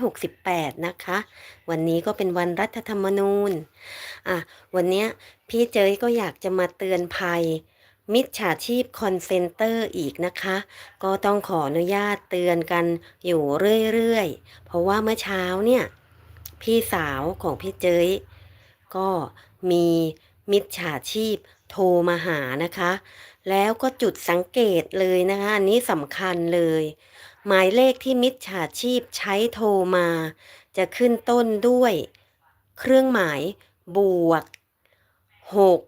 2568 นะคะ วันนี้ก็เป็นวันรัฐธรรมนูญอะวันนี้พี่เจยก็อยากจะมาเตือนภัย มิจฉาชีพคอนเซนเตอร์อีกนะคะ ก็ต้องขออนุญาตเตือนกันอยู่เรื่อยๆ เพราะว่าเมื่อเช้าเนี่ย พี่สาวของพี่เจยก็มีมิจฉาชีพโทรมาหานะคะ แล้วก็จุดสังเกตเลยนะคะ อันนี้สำคัญเลย หมายเลขที่มิจฉาชีพใช้โทรมา จะขึ้นต้นด้วย เครื่องหมายบวก 6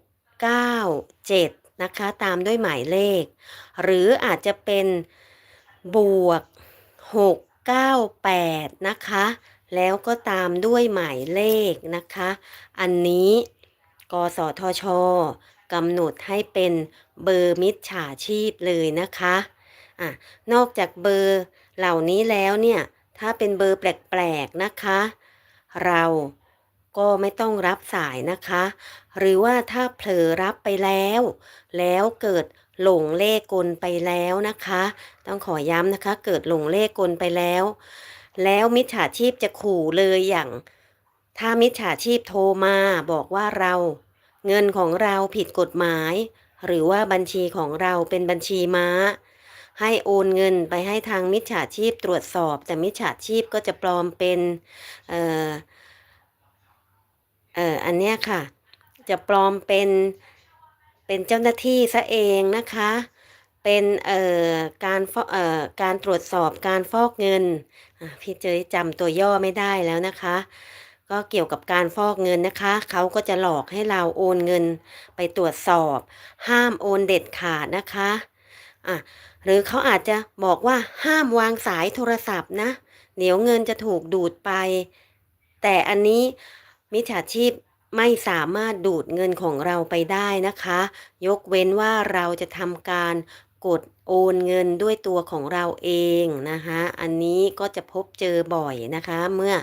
9 7 นะคะ ตามด้วยหมายเลข หรืออาจจะเป็นบวก 6 9 8 นะคะ แล้วก็ตามด้วยหมายเลขนะคะ อันนี้กสทชกำหนดให้เป็นเบอร์มิจฉาชีพเลยนะคะ อะนอกจากเบอร์เหล่านี้แล้วเนี่ย ถ้าเป็นเบอร์แปลกๆนะคะ เราก็ไม่ต้องรับสายนะคะ หรือว่าถ้าเผลอรับไปแล้ว แล้วเกิดหลงเลขกลไปแล้วนะคะ ต้องขอย้ำนะคะ เกิดหลงเลขกลไปแล้ว แล้วมิจฉาชีพจะขู่เลยอย่าง ถ้ามิจฉาชีพโทรมาบอกว่าเรา เงินของเราผิดกฎหมาย หรือว่าบัญชีของเราเป็นบัญชีม้า ให้โอนเงินไปให้ทางมิจฉาชีพตรวจสอบ แต่มิจฉาชีพก็จะปลอมเป็นเอ่อเอ่ออันเนี้ยค่ะ จะปลอมเป็นเป็นเจ้าหน้าที่ซะเองนะคะ เป็นเอ่อการฟอกเอ่อการตรวจสอบการฟอกเงินพี่เจยจำตัวย่อไม่ได้แล้วนะคะก็เกี่ยวกับการฟอกเงินนะคะ เขาก็จะหลอกให้เราโอนเงินไปตรวจสอบ ห้ามโอนเด็ดขาดนะคะ อะหรือเขาอาจจะบอกว่าห้ามวางสายโทรศัพท์นะเดี๋ยวเงินจะถูกดูดไป แต่อันนี้มิจฉาชีพไม่สามารถดูดเงินของเราไปได้นะคะ ยกเว้นว่าเราจะทำการกด โอนเงินด้วยตัวของเราเองนะคะ อันนี้ก็จะพบเจอบ่อยนะคะ เมื่อ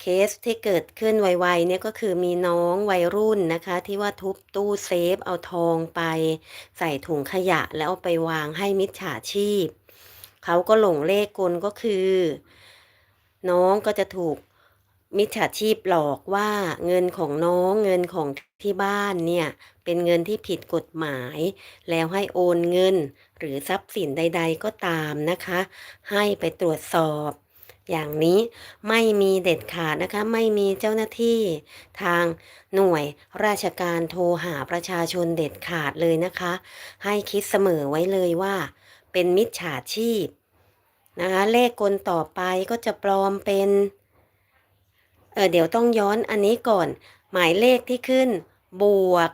เคสที่เกิดขึ้นไวๆเนี่ยก็คือมีน้องวัยรุ่นนะคะ ที่ว่าทุบตู้เซฟเอาทองไป ใส่ถุงขยะแล้วเอาไปวางให้มิจฉาชีพ เขาก็หลงเลขกลก็คือ น้องก็จะถูกมิจฉาชีพหลอกว่าเงินของน้องเงินของที่บ้านเนี่ย เป็นเงินที่ผิดกฎหมาย แล้วให้โอนเงิน หรือทรัพย์สินใด ๆ ก็ตามนะคะ ให้ไปตรวจสอบ อย่างนี้ไม่มีเด็ดขาดนะคะ ไม่มีเจ้าหน้าที่ ทางหน่วยราชการโทรหาประชาชนเด็ดขาดเลยนะคะ ให้คิดเสมอไว้เลยว่า เป็นมิจฉาชีพนะคะเลขกลต่อไปก็จะปลอมเป็นเออเดี๋ยวต้องย้อนอันนี้ก่อน หมายเลขที่ขึ้น บวก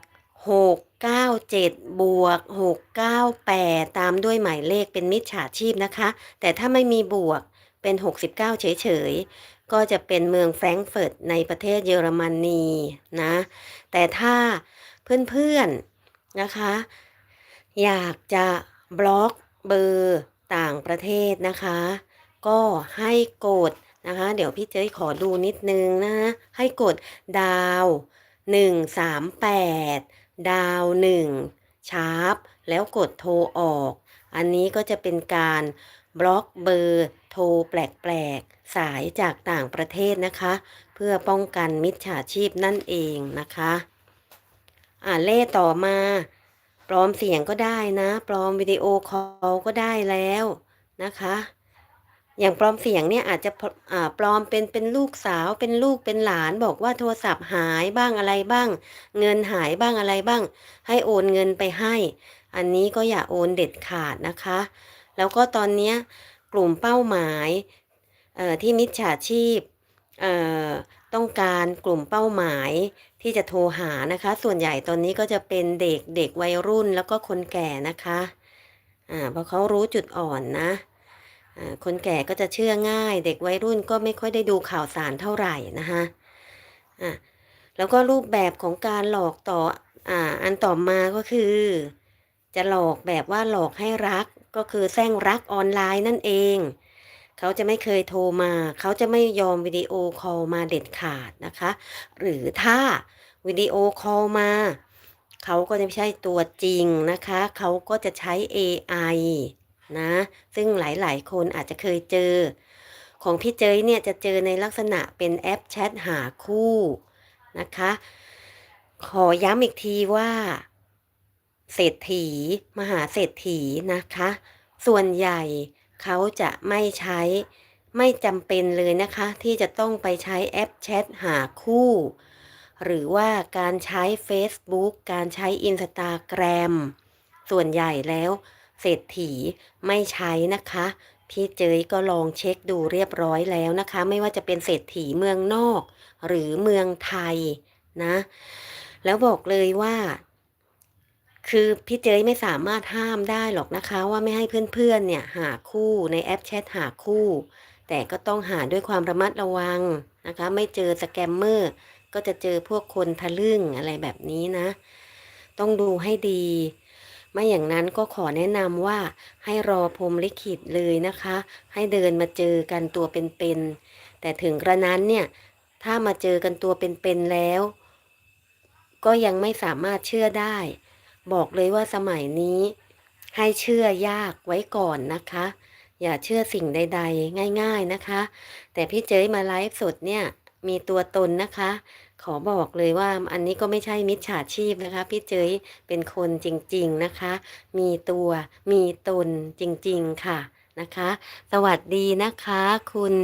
6 9 7 บวก 6 9 8 ตามด้วยหมายเลขเป็นมิจฉาชีพนะคะ แต่ถ้าไม่มีบวกเป็น 69 เฉยๆ ก็จะเป็นเมืองแฟรงก์เฟิร์ตในประเทศเยอรมนีนะ แต่ถ้าเพื่อนๆนะคะ อยากจะบล็อกเบอร์ต่างประเทศนะคะ ก็ให้กดนะคะ เดี๋ยวพี่เจ้ยขอดูนิดนึงนะ ให้กดดาวหนึ่งสามแป ดาวหนึ่งชาร์ปแล้วกดโทรออก อันนี้ก็จะเป็นการบล็อกเบอร์โทรแปลกๆ สายจากต่างประเทศนะคะ เพื่อป้องกันมิจฉาชีพนั่นเองนะคะอ่าเล่ต่อมาปลอมเสียงก็ได้นะ ปลอมวิดีโอคอลก็ได้แล้วนะคะ อย่างปลอมเสียงเนี่ยอาจจะปลอมเป็นเป็นลูกสาวเป็นลูกเป็นหลานบอกว่าโทรศัพท์หายบ้างอะไรบ้าง เงินหายบ้างอะไรบ้าง ให้โอนเงินไปให้ อันนี้ก็อย่าโอนเด็ดขาดนะคะ แล้วก็ตอนนี้กลุ่มเป้าหมายที่มิจฉาชีพต้องการกลุ่มเป้าหมายที่จะโทรหานะคะ ส่วนใหญ่ตอนนี้ก็จะเป็นเด็กเด็กวัยรุ่นแล้วก็คนแก่นะคะอ่าเพราะเขารู้จุดอ่อนนะ คนแก่ก็จะเชื่อง่าย เด็กวัยรุ่นก็ไม่ค่อยได้ดูข่าวสารเท่าไหร่นะคะอ่าแล้วก็รูปแบบของการหลอกต่ออ่าอันต่อมาก็คือ จะหลอกแบบว่าหลอกให้รักก็คือแซงรักออนไลน์นั่นเอง เขาจะไม่เคยโทรมา เขาจะไม่ยอมวิดีโอคอลมาเด็ดขาดนะคะ หรือถ้าวิดีโอคอลมา เขาก็จะไม่ใช่ตัวจริงนะคะ เขาก็จะใช้ AI นะ ซึ่งหลายๆ คนอาจจะเคยเจอ ของพี่เจยเนี่ยจะเจอในลักษณะเป็นแอปแชทหาคู่นะคะ ขอย้ำอีกทีว่าเศรษฐี มหาเศรษฐีนะคะ ส่วนใหญ่เขาจะไม่ใช้ไม่จำเป็นเลยนะคะ ที่จะต้องไปใช้แอปแชทหาคู่ หรือว่าการใช้ Facebook การใช้ Instagram ส่วนใหญ่แล้ว เศรษฐีไม่ใช้นะคะ พี่เจยก็ลองเช็คดูเรียบร้อยแล้วนะคะ ไม่ว่าจะเป็นเศรษฐีเมืองนอก หรือเมืองไทยนะ แล้วบอกเลยว่า คือพี่เจยไม่สามารถห้ามได้หรอกนะคะ ว่าไม่ให้เพื่อนๆเนี่ยหาคู่ในแอปแชทหาคู่ แต่ก็ต้องหาด้วยความระมัดระวังนะคะ ไม่เจอสแกมเมอร์ก็จะเจอพวกคนทะลึ่งอะไรแบบนี้นะ ต้องดูให้ดี ไม่อย่างนั้นก็ขอแนะนำว่าให้รอพรมลิขิตเลยนะคะ ให้เดินมาเจอกันตัวเป็นๆแต่ถึงกระนั้นเนี่ย ถ้ามาเจอกันตัวเป็นๆแล้ว ก็ยังไม่สามารถเชื่อได้ บอกเลยว่าสมัยนี้ ให้เชื่อยากไว้ก่อนนะคะ อย่าเชื่อสิ่งใด ๆ ง่าย ๆนะคะ แต่พี่เจยมาไลฟ์สดเนี่ยมีตัวตนนะคะ ขอบอกเลยว่าอันนี้ก็ไม่ใช่มิจฉาชีพนะคะ พี่เจยเป็นคนจริงๆนะคะ มีตัวมีตนจริงๆค่ะนะคะ สวัสดีนะคะ คุณ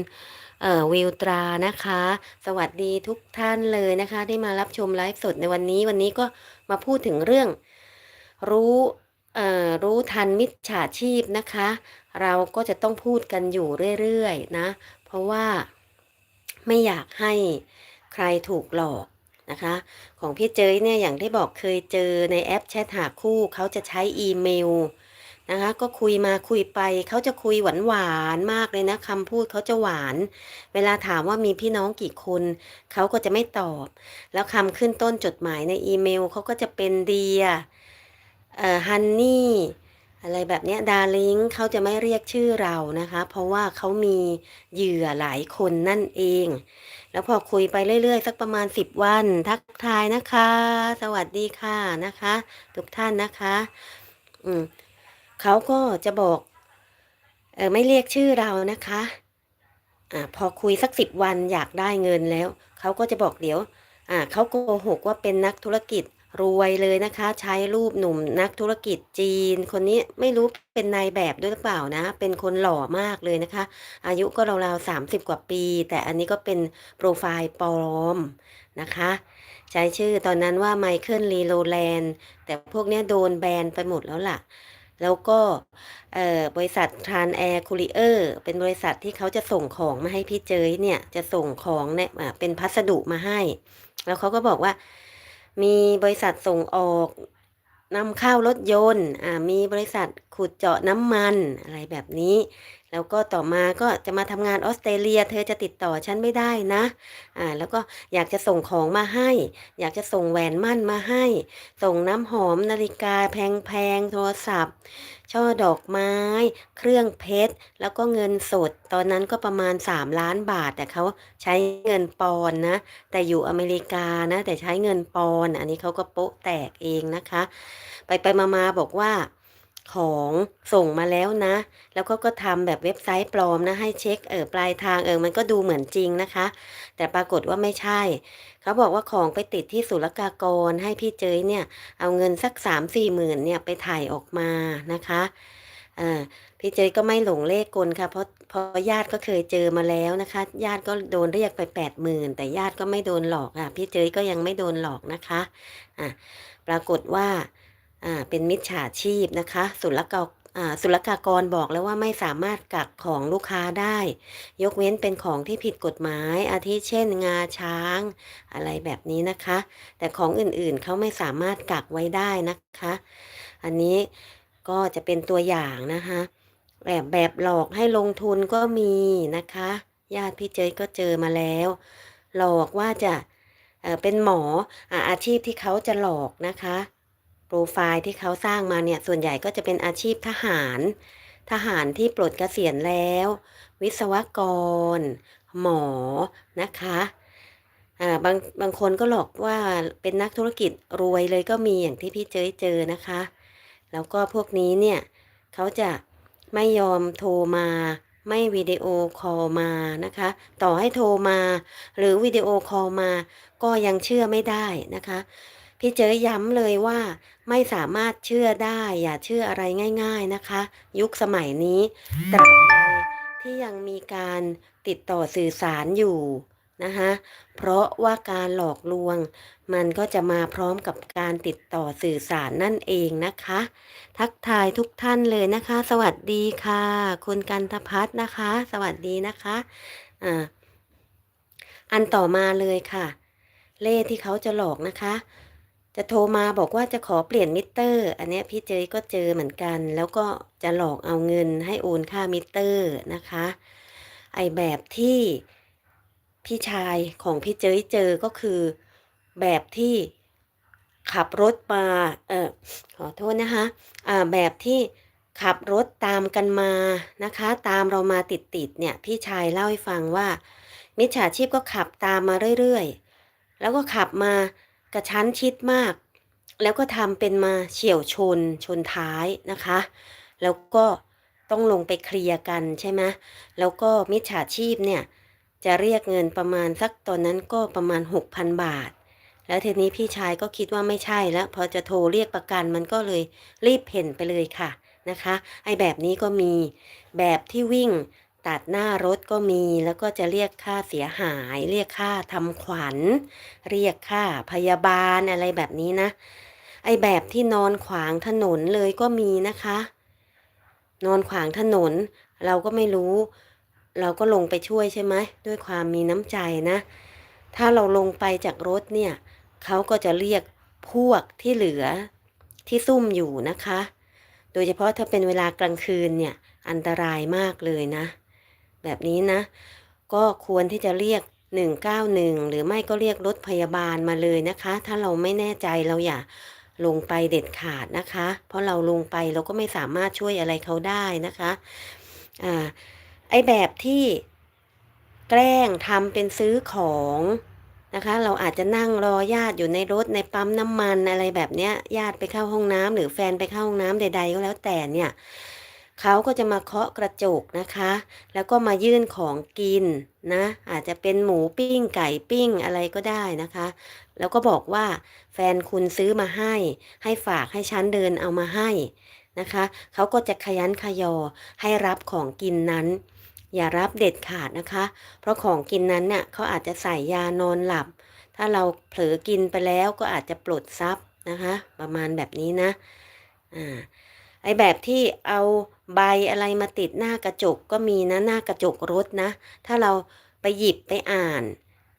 เอ่อวิวตรานะคะ สวัสดีทุกท่านเลยนะคะที่มารับชมไลฟ์สดในวันนี้วันนี้ก็มาพูดถึงเรื่อง รู้เอ่อรู้ทันมิจฉาชีพนะคะ เราก็จะต้องพูดกันอยู่เรื่อยๆนะ เพราะว่าไม่อยากให้ ใครถูกหลอกนะคะ ของพี่เจยเนี่ยอย่างที่บอกเคยเจอในแอปแชทหาคู่เขาจะใช้อีเมลนะคะก็คุยมาคุยไปเขาจะคุยหวานหวานๆมากเลยนะคำพูดเขาจะหวาน เวลาถามว่ามีพี่น้องกี่คนเขาก็จะไม่ตอบ แล้วคำขึ้นต้นจดหมายในอีเมลเขาก็จะเป็นเดียเอ่อฮันนี่อะไรแบบเนี้ยดาริงเขาจะไม่เรียกชื่อเรานะคะ เพราะว่าเขามีเหยื่อหลายคนนั่นเอง แล้วพอคุยไปเรื่อยๆ สักประมาณสิบวัน ทักทายนะคะ สวัสดีค่ะนะคะ ทุกท่านนะคะ อืมเขาก็จะบอกเออไม่เรียกชื่อเรานะคะอ่าพอคุยสักสิบวันอยากได้เงินแล้ว เขาก็จะบอกเดี๋ยวอ่าเขาโกหกว่าเป็นนักธุรกิจ รวยเลยนะคะ ใช้รูปหนุ่มนักธุรกิจจีน คนนี้ไม่รู้เป็นนายแบบด้วยหรือเปล่านะ เป็นคนหล่อมากเลยนะคะ อายุก็ราวๆสามสิบกว่าปี แต่อันนี้ก็เป็นโปรไฟล์ปลอมนะคะ ใช้ชื่อตอนนั้นว่าไมเคิลลีโลแลนด์แต่พวกนี้โดนแบนไปหมดแล้วล่ะแล้วก็เออบริษัททรานแอร์คูริเออร์เป็นบริษัทที่เขาจะส่งของมาให้พี่เจยเนี่ย จะส่งของเนี่ยเป็นพัสดุมาให้ แล้วเขาก็บอกว่า มีบริษัทส่งออกนำเข้ารถยนต์ อ่า มีบริษัทขุดเจาะน้ำมันอะไรแบบนี้ แล้วก็ต่อมาก็จะมาทำงานออสเตรเลีย เธอจะติดต่อฉันไม่ได้นะอ่าแล้วก็อยากจะส่งของมาให้ อยากจะส่งแหวนมั่นมาให้ ส่งน้ำหอมนาฬิกาแพงๆโทรศัพท์ ช่อดอกไม้ เครื่องเพชร แล้วก็เงินสด ตอนนั้นก็ประมาณ 3 ล้านบาท แต่เขาใช้เงินปอนนะ แต่อยู่อเมริกานะ แต่ใช้เงินปอน อันนี้เขาก็โป๊ะแตกเองนะคะ ไปไปมามาบอกว่า ของส่งมาแล้วนะ แล้วก็ก็ทำแบบเว็บไซต์ปลอมนะ ให้เช็คเออปลายทางเออมันก็ดูเหมือนจริงนะคะ แต่ปรากฏว่าไม่ใช่ เขาบอกว่าของไปติดที่ศุลกากรให้พี่เจยเนี่ย เอาเงินสักสามสี่หมื่นเนี่ยไปถ่ายออกมานะคะอ่าพี่เจยก็ไม่หลงเลขกลค่ะเพราะเพราะญาติก็เคยเจอมาแล้วนะคะ ญาติก็โดนเรียกไปแปดหมื่นแต่ญาติก็ไม่โดนหลอกอะพี่เจยก็ยังไม่โดนหลอกนะคะอ่าปรากฏว่า อ่าเป็นมิจฉาชีพนะคะ ศุลกาศุลกากรบอกแล้วว่าไม่สามารถกักของลูกค้าได้ ยกเว้นเป็นของที่ผิดกฎหมาย อาทิเช่น งาช้าง อะไรแบบนี้นะคะ แต่ของอื่นๆเขาไม่สามารถกักไว้ได้นะคะ อันนี้ก็จะเป็นตัวอย่างนะคะแบบแบบหลอกให้ลงทุนก็มีนะคะ ญาติพี่เจยก็เจอมาแล้ว หลอกว่าจะเอ่อเป็นหมออาอาชีพที่เขาจะหลอกนะคะ โปรไฟล์ที่เขาสร้างมาเนี่ยส่วนใหญ่ก็จะเป็นอาชีพทหาร ทหารที่ปลดเกษียณแล้ว วิศวกร หมอนะคะอ่าบางบางคนก็หลอกว่าเป็นนักธุรกิจรวยเลยก็มีอย่างที่พี่เจยเจอนะคะ แล้วก็พวกนี้เนี่ยเขาจะไม่ยอมโทรมาไม่วิดีโอคอลมานะคะ ต่อให้โทรมา หรือวิดีโอคอลมา ก็ยังเชื่อไม่ได้นะคะ พี่เจอย้ำเลยว่าไม่สามารถเชื่อได้ อย่าเชื่ออะไรง่าย ๆนะคะ ยุคสมัยนี้ตราบใดที่ยังมีการติดต่อสื่อสารอยู่นะคะเพราะว่าการหลอกลวง มันก็จะมาพร้อมกับการติดต่อสื่อสารนั่นเองนะคะ ทักทายทุกท่านเลยนะคะ สวัสดีค่ะ คุณกันทพัฒน์นะคะ สวัสดีนะคะอ่าอันต่อมาเลยค่ะ เล่ที่เขาจะหลอกนะคะ จะโทรมาบอกว่าจะขอเปลี่ยนมิเตอร์ อันนี้พี่เจยก็เจอเหมือนกัน แล้วก็จะหลอกเอาเงินให้โอนค่ามิเตอร์นะคะ ไอแบบที่พี่ชายของพี่เจยเจอก็คือแบบที่ขับรถมาเออขอโทษนะคะอ่าแบบที่ขับรถตามกันมานะคะ ตามเรามาติดๆเนี่ยพี่ชายเล่าให้ฟังว่า มิจฉาชีพก็ขับตามมาเรื่อยๆ แล้วก็ขับมา กระชั้นชิดมาก แล้วก็ทำเป็นมาเฉี่ยวชนชนท้ายนะคะ แล้วก็ต้องลงไปเคลียร์กันใช่ไหมแล้วก็มิจฉาชีพเนี่ย จะเรียกเงินประมาณสักตอนนั้นก็ประมาณ 6,000 บาท แล้วทีนี้พี่ชายก็คิดว่าไม่ใช่แล้ว พอจะโทรเรียกประกันมันก็เลยรีบเพ่นไปเลยค่ะนะคะ ไอ้แบบนี้ก็มีแบบที่วิ่ง ตัดหน้ารถก็มีแล้วก็จะเรียกค่าเสียหาย เรียกค่าทำขวัญ เรียกค่าพยาบาลอะไรแบบนี้นะ ไอแบบที่นอนขวางถนนเลยก็มีนะคะ นอนขวางถนน เราก็ไม่รู้ เราก็ลงไปช่วยใช่ไหมด้วยความมีน้ำใจนะ ถ้าเราลงไปจากรถเนี่ยเขาก็จะเรียกพวกที่เหลือที่ซุ่มอยู่นะคะ โดยเฉพาะถ้าเป็นเวลากลางคืนเนี่ยอันตรายมากเลยนะ แบบนี้นะ ก็ควรที่จะเรียก 191 หรือไม่ก็เรียกรถพยาบาลมาเลยนะคะ ถ้าเราไม่แน่ใจเราอย่าลงไปเด็ดขาดนะคะ เพราะเราลงไปเราก็ไม่สามารถช่วยอะไรเขาได้นะคะอ่าไอแบบที่แกล้งทำเป็นซื้อของนะคะ เราอาจจะนั่งรอญาติอยู่ในรถในปั๊มน้ำมันอะไรแบบเนี้ยญาติไปเข้าห้องน้ำหรือแฟนไปเข้าห้องน้ำใด ๆ ก็แล้วแต่เนี่ย เขาก็จะมาเคาะกระจกนะคะ แล้วก็มายื่นของกินนะ อาจจะเป็นหมูปิ้งไก่ปิ้งอะไรก็ได้นะคะ แล้วก็บอกว่าแฟนคุณซื้อมาให้ ให้ฝากให้ฉันเดินเอามาให้นะคะ เขาก็จะขยันขยอให้รับของกินนั้น อย่ารับเด็ดขาดนะคะ เพราะของกินนั้นเนี่ยเขาอาจจะใส่ยานอนหลับ ถ้าเราเผลอกินไปแล้วก็อาจจะปลดทรัพย์นะคะ ประมาณแบบนี้นะ อ่า ไอแบบที่เอาใบอะไรมาติดหน้ากระจกก็มีนะหน้ากระจกรถนะ ถ้าเราไปหยิบไปอ่าน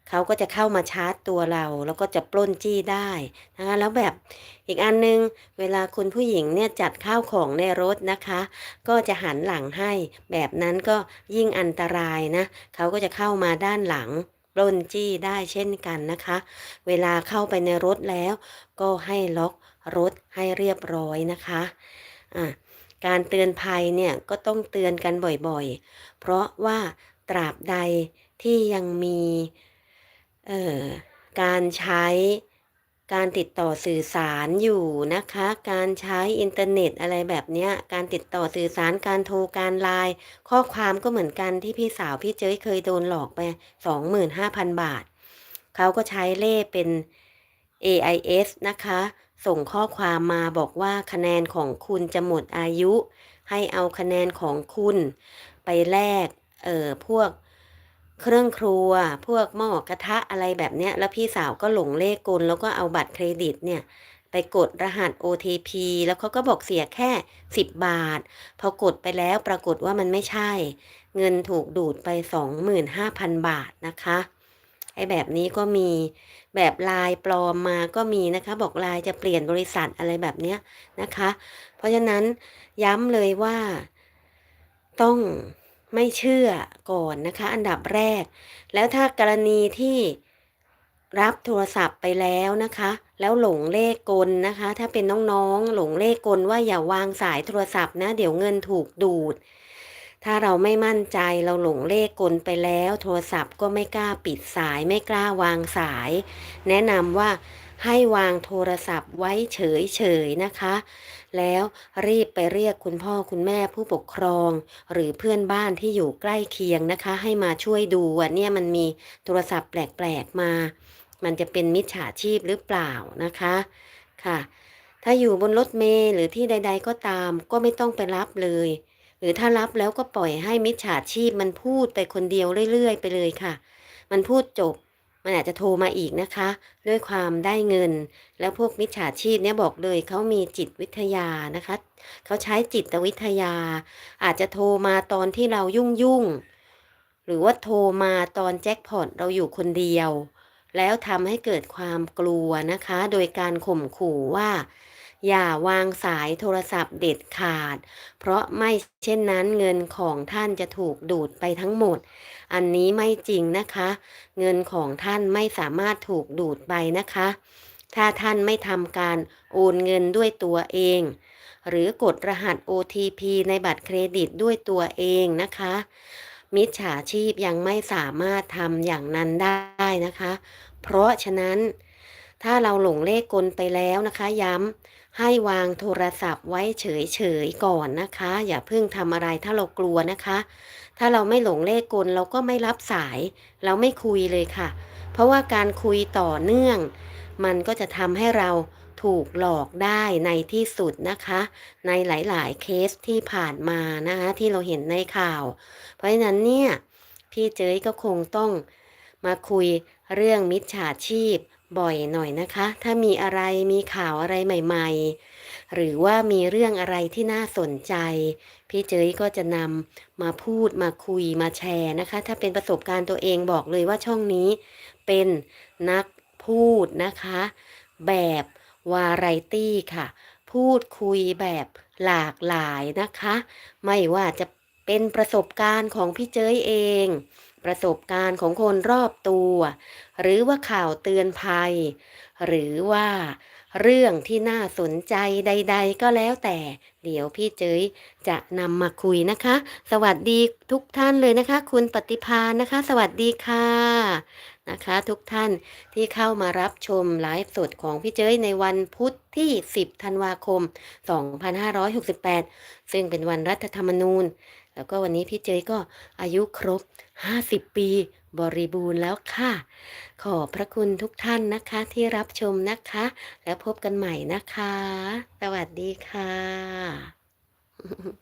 เขาก็จะเข้ามาชาร์จตัวเรา แล้วก็จะปล้นจี้ได้นะคะแล้วแบบอีกอันนึง เวลาคุณผู้หญิงเนี่ยจัดข้าวของในรถนะคะ ก็จะหันหลังให้ แบบนั้นก็ยิ่งอันตรายนะ เขาก็จะเข้ามาด้านหลังปล้นจี้ได้เช่นกันนะคะ เวลาเข้าไปในรถแล้ว ก็ให้ล็อกรถให้เรียบร้อยนะคะอะ การเตือนภัยเนี่ยก็ต้องเตือนกันบ่อยๆ เพราะว่าตราบใดที่ยังมีการใช้การติดต่อสื่อสารอยู่นะคะ การใช้อินเทอร์เน็ตอะไรแบบนี้การติดต่อสื่อสารการโทรการไลน์ข้อความก็เหมือนกันที่พี่สาวพี่เจ้ยเคยโดนหลอกไป 25,000 บาท เขาก็ใช้เล่เป็น AIS นะคะ ส่งข้อความมาบอกว่าคะแนนของคุณจะหมดอายุ ให้เอาคะแนนของคุณ ไปแลกเอ่อพวกเครื่องครัว พวกหม้อกระทะอะไรแบบเนี้ย แล้วพี่สาวก็หลงเลขกลแล้วก็เอาบัตรเครดิตเนี่ย ไปกดรหัส OTP แล้วเขาก็บอกเสียแค่ 10 บาท พอกดไปแล้วปรากฏว่ามันไม่ใช่ เงินถูกดูดไป 25,000 บาทนะคะ ไอ้แบบนี้ก็มีแบบลายปลอมมาก็มีนะคะ บอกลายจะเปลี่ยนบริษัทอะไรแบบเนี้ยนะคะ เพราะฉะนั้นย้ำเลยว่า ต้องไม่เชื่อก่อนนะคะ อันดับแรก แล้วถ้ากรณีที่รับโทรศัพท์ไปแล้วนะคะ แล้วหลงเลขกลนะคะ ถ้าเป็นน้องๆ หลงเลขกลว่าอย่าวางสายโทรศัพท์นะ เดี๋ยวเงินถูกดูด ถ้าเราไม่มั่นใจเราหลงเลขกลไปแล้ว โทรศัพท์ก็ไม่กล้าปิดสายไม่กล้าวางสาย แนะนำว่าให้วางโทรศัพท์ไว้เฉยๆนะคะ แล้วรีบไปเรียกคุณพ่อคุณแม่ผู้ปกครอง หรือเพื่อนบ้านที่อยู่ใกล้เคียงนะคะ ให้มาช่วยดูว่าเนี่ยมันมีโทรศัพท์แปลกๆมา มันจะเป็นมิจฉาชีพหรือเปล่านะคะค่ะ ถ้าอยู่บนรถเมล์หรือที่ใด ๆ ก็ตาม ก็ไม่ต้องไปรับเลย หรือถ้ารับแล้วก็ปล่อยให้มิจฉาชีพมันพูดไปคนเดียวเรื่อยๆ ไปเลยค่ะ มันพูดจบ มันอาจจะโทรมาอีกนะคะ ด้วยความได้เงิน แล้วพวกมิจฉาชีพเนี่ยบอกเลยเขามีจิตวิทยานะคะ เขาใช้จิตวิทยา อาจจะโทรมาตอนที่เรายุ่งยุ่งๆหรือว่าโทรมาตอนแจ็คพอตเราอยู่คนเดียว แล้วทำให้เกิดความกลัวนะคะ โดยการข่มขู่ว่า อย่าวางสายโทรศัพท์เด็ดขาด เพราะไม่เช่นนั้นเงินของท่านจะถูกดูดไปทั้งหมด อันนี้ไม่จริงนะคะ เงินของท่านไม่สามารถถูกดูดไปนะคะ ถ้าท่านไม่ทำการโอนเงินด้วยตัวเอง หรือกดรหัส OTP ในบัตรเครดิตด้วยตัวเองนะคะ มิจฉาชีพยังไม่สามารถทำอย่างนั้นได้นะคะ เพราะฉะนั้นถ้าเราหลงเลขกลไปแล้วนะคะ ย้ำ ให้วางโทรศัพท์ไว้เฉยๆก่อนนะคะ อย่าเพิ่งทำอะไรถ้าเรากลัวนะคะ ถ้าเราไม่หลงเลขกลเราก็ไม่รับสาย เราไม่คุยเลยค่ะ เพราะว่าการคุยต่อเนื่อง มันก็จะทำให้เราถูกหลอกได้ในที่สุดนะคะ ในหลายๆเคสที่ผ่านมานะคะ ที่เราเห็นในข่าว เพราะฉะนั้นเนี่ย พี่เจยก็คงต้องมาคุยเรื่องมิจฉาชีพ บ่อยหน่อยนะคะ ถ้ามีอะไรมีข่าวอะไรใหม่ ๆ หรือว่ามีเรื่องอะไรที่น่าสนใจ พี่เจยก็จะนำมาพูดมาคุยมาแชร์นะคะ ถ้าเป็นประสบการณ์ตัวเองบอกเลยว่าช่องนี้ เป็นนักพูดนะคะ แบบวาไรตี้ค่ะ พูดคุยแบบหลากหลายนะคะ ไม่ว่าจะเป็นประสบการณ์ของพี่เจยเอง ประสบการณ์ของคนรอบตัว หรือว่าข่าวเตือนภัย หรือว่าเรื่องที่น่าสนใจใด ๆ ก็แล้วแต่ เดี๋ยวพี่เจยจะนำมาคุยนะคะ สวัสดีทุกท่านเลยนะคะ คุณปฏิพานนะคะ สวัสดีค่ะนะคะ ทุกท่านที่เข้ามารับชมไลฟ์สดของพี่เจยในวันพุธที่ 10 ธันวาคม 2568 ซึ่งเป็นวันรัฐธรรมนูญ แล้วก็วันนี้พี่เจยก็อายุครบ 50 ปีบริบูรณ์แล้วค่ะ ขอบพระคุณทุกท่านนะคะที่รับชมนะคะ แล้วพบกันใหม่นะคะ สวัสดีค่ะ